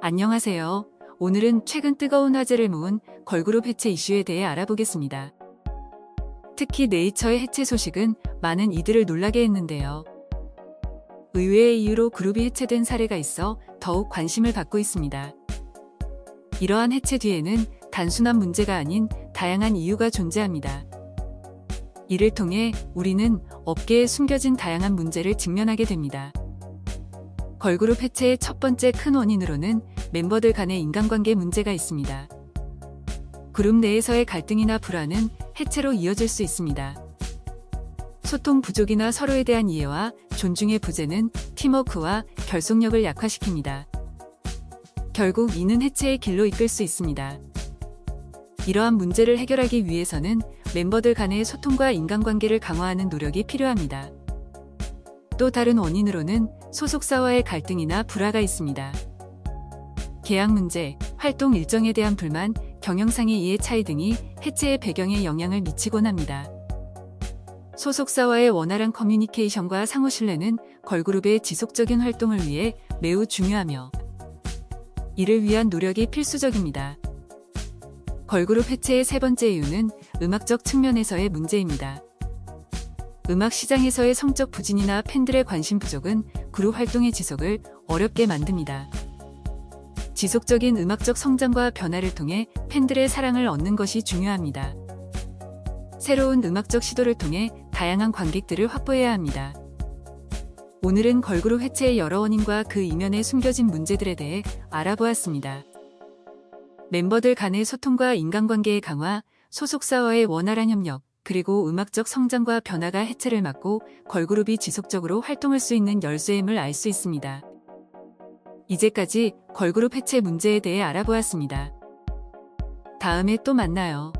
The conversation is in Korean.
안녕하세요. 오늘은 최근 뜨거운 화제를 모은 걸그룹 해체 이슈에 대해 알아보겠습니다. 특히 네이처의 해체 소식은 많은 이들을 놀라게 했는데요. 의외의 이유로 그룹이 해체된 사례가 있어 더욱 관심을 받고 있습니다. 이러한 해체 뒤에는 단순한 문제가 아닌 다양한 이유가 존재합니다. 이를 통해 우리는 업계에 숨겨진 다양한 문제를 직면하게 됩니다. 걸그룹 해체의 첫 번째 큰 원인으로는 멤버들 간의 인간관계 문제가 있습니다. 그룹 내에서의 갈등이나 불화는 해체로 이어질 수 있습니다. 소통 부족이나 서로에 대한 이해와 존중의 부재는 팀워크와 결속력을 약화시킵니다. 결국 이는 해체의 길로 이끌 수 있습니다. 이러한 문제를 해결하기 위해서는 멤버들 간의 소통과 인간관계를 강화하는 노력이 필요합니다. 또 다른 원인으로는 소속사와의 갈등이나 불화가 있습니다. 계약 문제, 활동 일정에 대한 불만, 경영상의 이해 차이 등이 해체의 배경에 영향을 미치곤 합니다. 소속사와의 원활한 커뮤니케이션과 상호 신뢰는 걸그룹의 지속적인 활동을 위해 매우 중요하며 이를 위한 노력이 필수적입니다. 걸그룹 해체의 세 번째 이유는 음악적 측면에서의 문제입니다. 음악 시장에서의 성적 부진이나 팬들의 관심 부족은 그룹 활동의 지속을 어렵게 만듭니다. 지속적인 음악적 성장과 변화를 통해 팬들의 사랑을 얻는 것이 중요합니다. 새로운 음악적 시도를 통해 다양한 관객들을 확보해야 합니다. 오늘은 걸그룹 해체의 여러 원인과 그 이면에 숨겨진 문제들에 대해 알아보았습니다. 멤버들 간의 소통과 인간관계의 강화, 소속사와의 원활한 협력, 그리고 음악적 성장과 변화가 해체를 막고 걸그룹이 지속적으로 활동할 수 있는 열쇠임을 알 수 있습니다. 이제까지 걸그룹 해체 문제에 대해 알아보았습니다. 다음에 또 만나요.